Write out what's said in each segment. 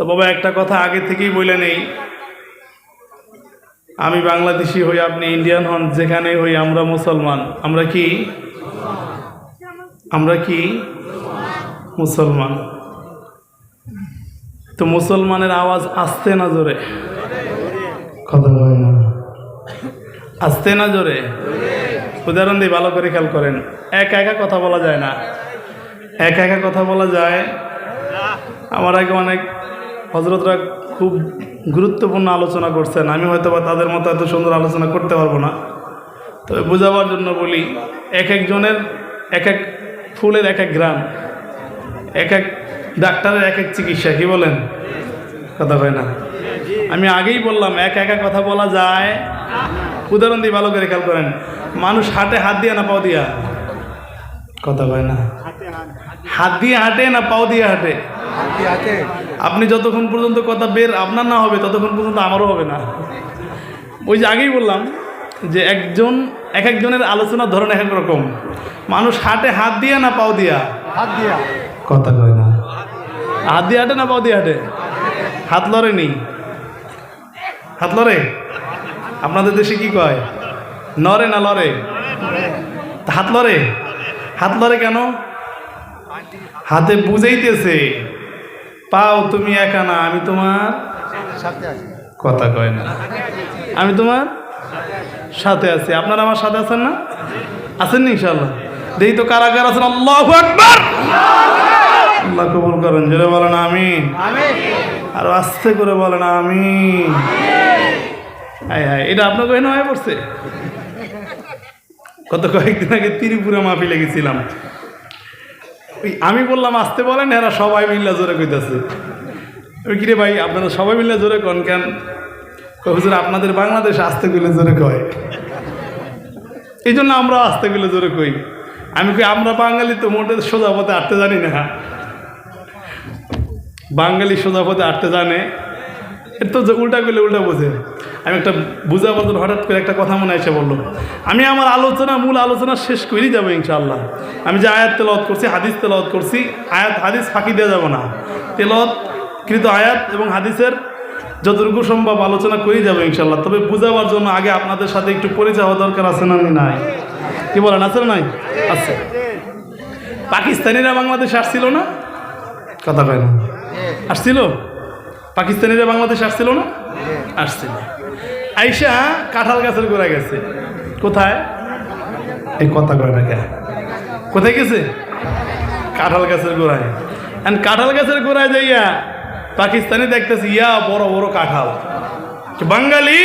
তো বাবা একটা কথা আগে থেকেই বলে নেই। আমি বাংলাদেশি হই আপনি ইন্ডিয়ান হন যেখানে হই আমরা মুসলমান। আমরা কি? আমরা কি? মুসলমান। তো মুসলমানের আওয়াজ আসতে না জোরে? কথা হয় না। আসতে না জোরে? উদাহরণ দিয়ে ভালো করে খেয়াল করেন। একা একা কথা বলা যায় না। একা একা কথা বলা যায়। আমার আগে অনেক হজরতরা খুব গুরুত্বপূর্ণ আলোচনা করছেন। আমি হয়তো বা তাদের মতো এত সুন্দর আলোচনা করতে পারব না। তবে বোঝাবার জন্য বলি, এক একজনের এক এক ফুলের এক এক গ্রাম, এক এক ডাক্তারের এক এক চিকিৎসা, কি বলেন? কথা হয় না। আমি আগেই বললাম, এক একা কথা বলা যায়। উদাহরণ দিয়ে ভালো করে খেয়াল করেন। মানুষ হাটে হাত দিয়ে না পাও দিয়া? কথা হয় না। হাত দিয়ে হাঁটে না পাও দিয়ে হাঁটে? আপনি যতক্ষণ পর্যন্ত কথা বের আপনার না হবে ততক্ষণ পর্যন্ত আমারও হবে না। ওই যে আগেই বললাম যে একজন এক একজনের আলোচনার ধরন এক এক রকম। মানুষ হাটে হাত দিয়া না পাও দিয়া? হাত দিয়া। কথা কয় না। হাত দিয়ে হাঁটে না পাও দিয়ে হাঁটে? হাত লড়ে নি। হাত লড়ে? আপনাদের দেশে কি কয়? নরে না লড়ে? তা হাত লড়ে? হাত লড়ে কেন? হাতে বুঝাইতেছে। পাও তুমি একা না আমি তোমার কথা কয় না। আমি তোমার সাথে আছি। আপনারা আমার সাথে আছেন না? আছেন না ইনশাল্লাহ দেখি তো কারাগার কারা আছেন। আল্লাহ আকবার! আল্লাহ কবুল করেন জোরে বলেন আমি আর আস্তে করে বলেন আমি হ্যাঁ হ্যাঁ এটা আপনার কহিনো হয়ে পড়ছে? গত কয়েকদিন আগে ত্রিপুরা মাফি গেছিলাম। ওই আমি বললাম, আসতে বলেন, এরা সবাই মিল্লা জোরে কইতেছে। ওই কিরে ভাই, আপনারা সবাই মিলে জোরে কন কেন? হুজুর, আপনাদের বাংলাদেশ আসতে গেলে জোরে কয়? এই জন্য আমরা আসতে গেলে জোরে কই। আমি কই, আমরা বাঙালি তো মোটে সোজা পথে আটতে জানি না। বাঙালি সোজা পথে আটতে জানে এর তো উল্টা করলে উল্টা বোঝে। আমি একটা বুঝা বলতো হঠাৎ করে একটা কথা মনে এসে বলল। আমি আমার আলোচনা, মূল আলোচনা শেষ করেই যাব ইনশাল্লাহ আমি যে আয়াত তেলত করছি, হাদিস তেলত করছি, আয়াত, হাদিস ফাঁকি দেওয়া যাবে না। তেলত কৃত আয়াত এবং হাদিসের যতটুকু সম্ভব আলোচনা করেই যাব ইনশাল্লাহ তবে বুঝাবার জন্য আগে আপনাদের সাথে একটু পরিচয় হওয়া দরকার আছে না আমি নাই? কি বলেন, আছে নাই? আছে। পাকিস্তানিরা বাংলাদেশে আসছিল না? কথা কয় না। আসছিল? পাকিস্তানিরা বাংলাদেশ আসছিল না? হ্যাঁ। আসছিল। আইসা কাঁঠাল গাছের গোড়া গেছে। কোথায়? এই কথা কয় না কেন কোথায় গেছে? কাঁঠাল গাছের গোড়ায়। অ্যান্ড কাঁঠাল গাছের গোড়ায় যাইয়া পাকিস্তানি দেখতেছি ইয়া বড় বড় কাঁঠাল। বাঙালি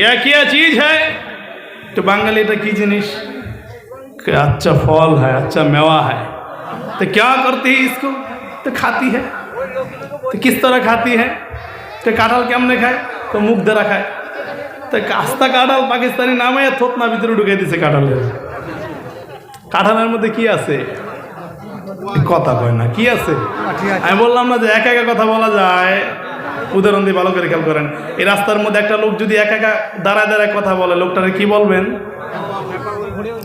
ইয়া কি চিজ হ্যায় তো বাঙালি এটা কি জিনিস? আচ্ছা ফল হ্যাঁ আচ্ছা মেওয়া হ্যাঁ। তো কে করতে ইসকো? তো খাতি হ্যাঁ तो किस तरह खाती है তো কাঁঠাল কেমনে খায় তো মুখ দ্বারা খায় তো কাস্তা কাঁঠাল পাকিস্তানি নামে থোতনা ভিতরে ঢুকে দিছে কাঁঠালের কাঁঠালের মধ্যে কি আছে কথা কয় না কি আছে আমি বললাম না যে একা একা কথা বলা যায় উদাহরণ দিয়ে ভালো করে খেয়াল করেন এই রাস্তার মধ্যে একটা লোক যদি একা একা দাঁড়ায় দাঁড়ায় কথা বলে লোকটারে কি বলবেন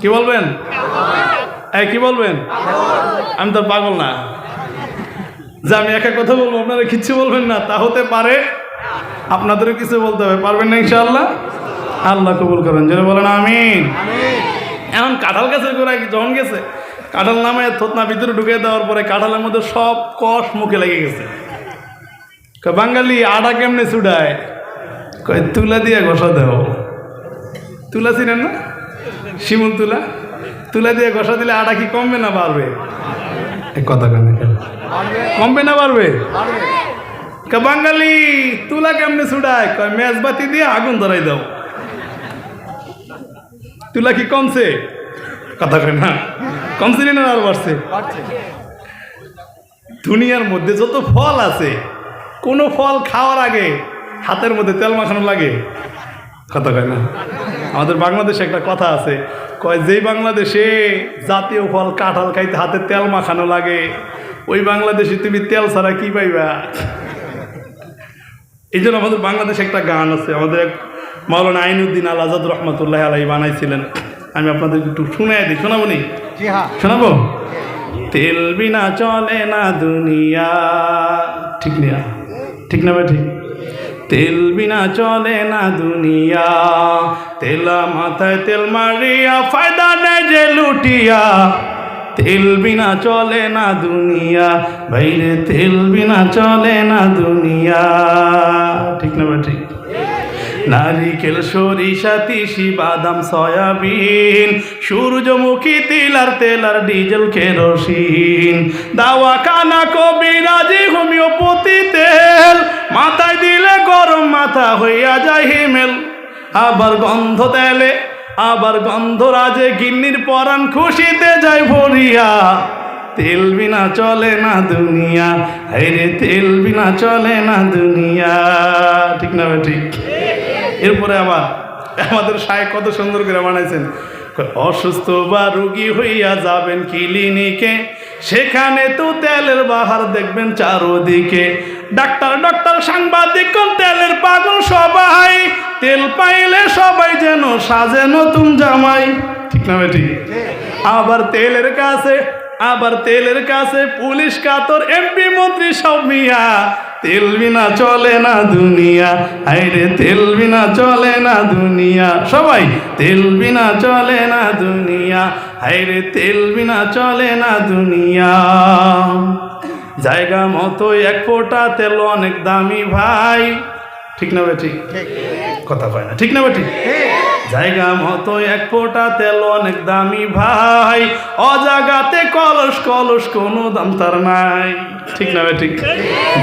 কি বলবেন এই কি বলবেন আমি তো পাগল না যে, আমি একা কথা বলব, আপনারা কিচ্ছু বলবেন না, তা হতে পারে। আপনাদেরও কিছু বলতে হবে, পারবেন না ইনশাআল্লাহ? আল্লাহ কবুল করেন যেন বলেন আমিন। এখন কাঁঠাল গাছের গোড়ায় যখন গেছে? কাঁঠাল নামে থতনা ভিতরে ঢুকে দেওয়ার পরে কাঁঠালের মধ্যে সব কষ মুখে লেগে গেছে। বাঙালি আটা কেমনে কয়, তুলা দিয়ে ঘষা দেও। তুলা ছিলেন না? শিমুল তুলা? তুলা দিয়ে ঘষা দিলে আটা কি কমবে না বাড়বে? কথা কেন? কমবে না কা বাঙালি, তুলা কেমনে ছুড়ায় কয়, মেজবাতি দিয়ে আগুন ধরাই দাও। তুলা কি কমছে? কথা কয় না। কমছে না আর বাড়ছে? দুনিয়ার মধ্যে যত ফল আছে, কোনো ফল খাওয়ার আগে হাতের মধ্যে তেল মাখানো লাগে। কথা কয় না। আমাদের বাংলাদেশে একটা কথা আছে কয় যেই বাংলাদেশে জাতীয় ফল কাঁঠাল খাইতে হাতে তেল মাখানো লাগে ওই বাংলাদেশে তুমি তেল ছাড়া কি পাইবা? এই জন্য আমাদের বাংলাদেশে একটা গান আছে আমাদের এক মাওলানা আইনুদ্দিন আল আজাদ রহমতুল্লাহ আলাই বানাইছিলেন। আমি আপনাদের একটু শুনে দিই শোনাবো নি? হ্যাঁ। শোনাবো? তেল বিনা চলে না দুনিয়া। ঠিক নিয়া? ঠিক না ভাই ঠিক? তেল বিনা চলে না দুনিয়া। তেলা মাথায় তেল মারিয়া, ফায়দা নেই যে লুটিয়া। তেল বিনা চলে না দুনিয়া, বাইরে তেল বিনা চলে না দুনিয়া। ঠিক না ঠিক? নারিকেল সরিষা, তিসি, বাদাম, সয়াবিন, সূর্যমুখী তিল আর তেল আর ডিজেল কেরোসিন। দাওয়া কানা কবিরাজি হোমিওপতি তেল। মাথায় দিলে গরম মাথা হইয়া যায় হিমেল। আবার গন্ধ তেলে, আবার গন্ধ রাজে গিন্নির পরাণ খুশিতে যায় ভরিয়া। তেল বিনা চলে না দুনিয়া হাইরে তেল বিনা চলে না দুনিয়া। ঠিক না ঠিক? এরপরে আবার আমাদের সায় কত সুন্দর করে বানাইছেন। অসুস্থ বা রুগী হইয়া যাবেন ক্লিনিকে, সেখানে তো তেলের বাহার দেখবেন চারোদিকে। ডাক্তার ডাক্তার, সাংবাদিক তেলের পাগল সবাই? তেল পাইলে সবাই যেন সাজে নতুন জামাই। ঠিক না ঠিক আবার তেলের কাছে আবার তেলের কাছে পুলিশ কাতর এমপি মন্ত্রী সব মিয়া। তেল বিনা চলে না দুনিয়া। হাইরে তেল বিনা চলে না দুনিয়া। সবাই তেল বিনা চলে না দুনিয়া। হাইরে তেল বিনা চলে না দুনিয়া। জায়গা মতো এক ফোঁটা তেল অনেক দামি ভাই। ঠিক না ঠিক। কথা কয় না। ঠিক না ঠিক। জায়গা মতো এক ফোঁটা তেল, অনেক দামি ভাই। অজাগাতে কলস কলস, কোনো দাম তার নাই। ঠিক না ঠিক?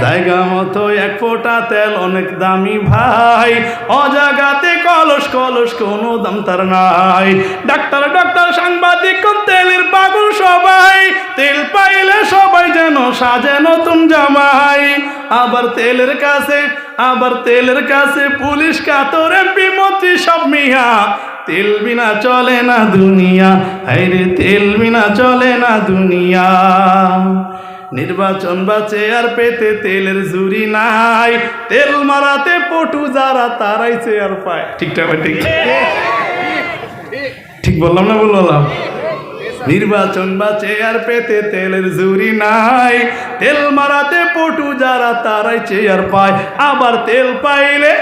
জায়গা মতো এক ফোঁটা তেল, অনেক দামি ভাই। অজাগাতে কলস কলস, কোনো দাম তার নাই। ডাক্তার ডাক্তার, সাংবাদিক তেলের পাগল সবাই? সাজে নতুন জামাই। আবার তেলের কাছে, আবার তেলের কাছে পুলিশ কাতর মন্ত্রী সব মিয়া। তেল বিনা চলে না দুনিয়া হাইরে তেল বিনা চলে না দুনিয়া। নির্বাচন বা চেয়ার পেতে তেলের জুরি নাই। তেল মারাতে পটু যারা, তারাই চেয়ার পায়। ঠিকঠাক ঠিক? ঠিক বললাম না বললাম? নির্বাচন বা চেয়ার পেতে তেলের জুরি নাই। তেল মারাতে পটু যারা, তারাই চেয়ার পায়। আবার তেল পাইলে,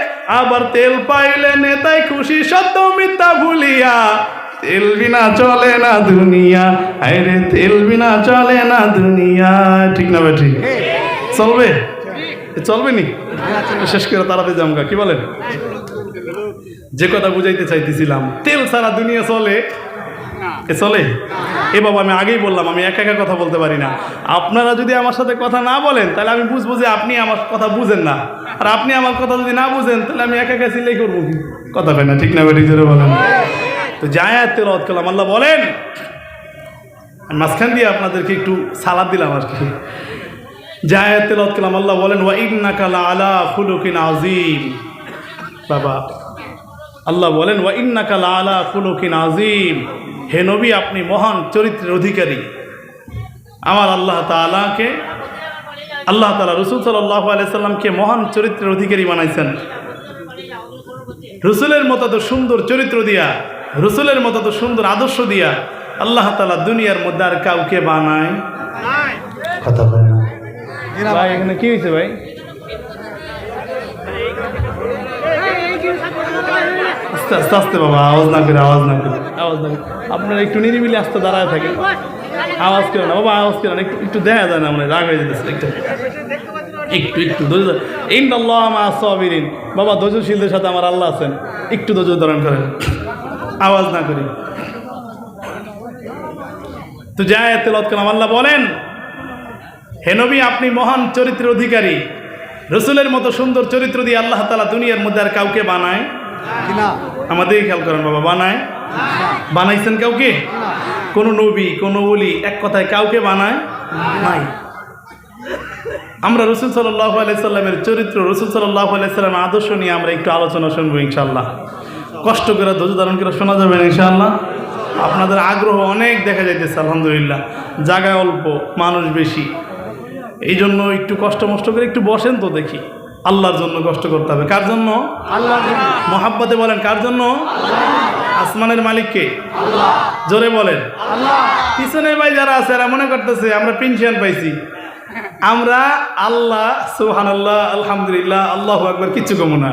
আবার তেল পাইলে নেতাই খুশি, সত্য মিথ্যা ভুলিয়া। তেল বিনা চলে না দুনিয়া আরে তেল বিনা চলে না দুনিয়া। ঠিক না ভাই, ঠিক? চলবে? চলবে নি? শেষ করে তাড়াতে জামগা কি বলেন? যে কথা বুঝাইতে চাইতেছিলাম, তেল সারা দুনিয়া চলে এ চলে? এ বাবা, আমি আগেই বললাম, আমি একা একা কথা বলতে পারি না। আপনারা যদি আমার সাথে কথা না বলেন, তাহলে আমি বুঝব যে আপনি আমার কথা বুঝেন না। আর আপনি আমার কথা যদি না বুঝেন, তাহলে আমি একা একা সিলাই করব কথা হয় না, ঠিক না বেটি, জোরে বলেন। তো জায়াত তেল করলাম, আল্লাহ বলেন মাঝখান দিয়ে আপনাদেরকে একটু সালাদ দিলাম আর কি। জায়াত তেল করলাম, আল্লাহ বলেন, ওয়া ইন্নাকালা আলা খুলুকিন আজিম বাবা, আল্লাহ বলেন, ওয়া ইন্নাকালা আলা খুলুকিন আজিম হে নবী আপনি মহান চরিত্রের অধিকারী। আমার আল্লাহ তালাকে আল্লাহ তালা রসুল সাল্লাহ আলাইসাল্লামকে মহান চরিত্রের অধিকারী বানাইছেন। রসুলের মতো তো সুন্দর চরিত্র দিয়া রসুলের মতো তো সুন্দর আদর্শ দিয়া আল্লাহ তালা দুনিয়ার মধ্যে আর কাউকে বানায় কথা বলে না। ভাই এখানে কি হয়েছে ভাই? আস্তে আস্তে আস্তে বাবা, আওয়াজ না করে, আওয়াজ না করে, আওয়াজ না করে। আপনারা একটু নিরিবিলি আস্তে দাঁড়ায় থাকেন। আওয়াজ করে না, বাবা, আওয়াজ করে একটু একটু দেখা যায় না মানে রাগ হয়ে যেতেছে একটু একটু একটু ধৈর্য ইন আল্লাহ মা সাবিরিন। বাবা, ধৈর্যশীলদের সাথে আমার আল্লাহ আছেন। একটু ধৈর্য ধারণ করেন। আওয়াজ না করি। তো যায় তেলত কালাম আল্লাহ বলেন, হে নবী, আপনি মহান চরিত্রের অধিকারী। রসুলের মতো সুন্দর চরিত্র দিয়ে আল্লাহ তালা দুনিয়ার মধ্যে আর কাউকে বানায় কি না? আমাদের খেয়াল করেন বাবা, বানায়? বানাইছেন কাউকে? কোন নবী, কোন ওলি, এক কথায় কাউকে বানায়? নাই। আমরা রসুল সাল্লাহ আলাইসাল্লামের চরিত্র, রসুল সাল্লাহ আলাইসাল্লামের আদর্শ নিয়ে আমরা একটু আলোচনা শুনব ইনশাল্লাহ কষ্ট করে, ধৈর্য ধারণ করে শোনা যাবে ইনশাল্লাহ আপনাদের আগ্রহ অনেক দেখা যাইতেছে, আলহামদুলিল্লাহ। জায়গা অল্প, মানুষ বেশি। এই জন্য একটু কষ্ট মষ্ট করে একটু বসেন তো দেখি। আল্লাহর জন্য কষ্ট করতে হবে। কার জন্য? মহাব্বতে বলেন কার জন্য? আসমানের মালিককে। জোরে বলেন। পিছনে ভাই যারা আছে এরা মনে করতেছে আমরা পেনশন পাইছি। আমরা আল্লাহ সুহান আল্লাহ আলহামদুলিল্লাহ আল্লাহ একবার কিচ্ছু কমো না।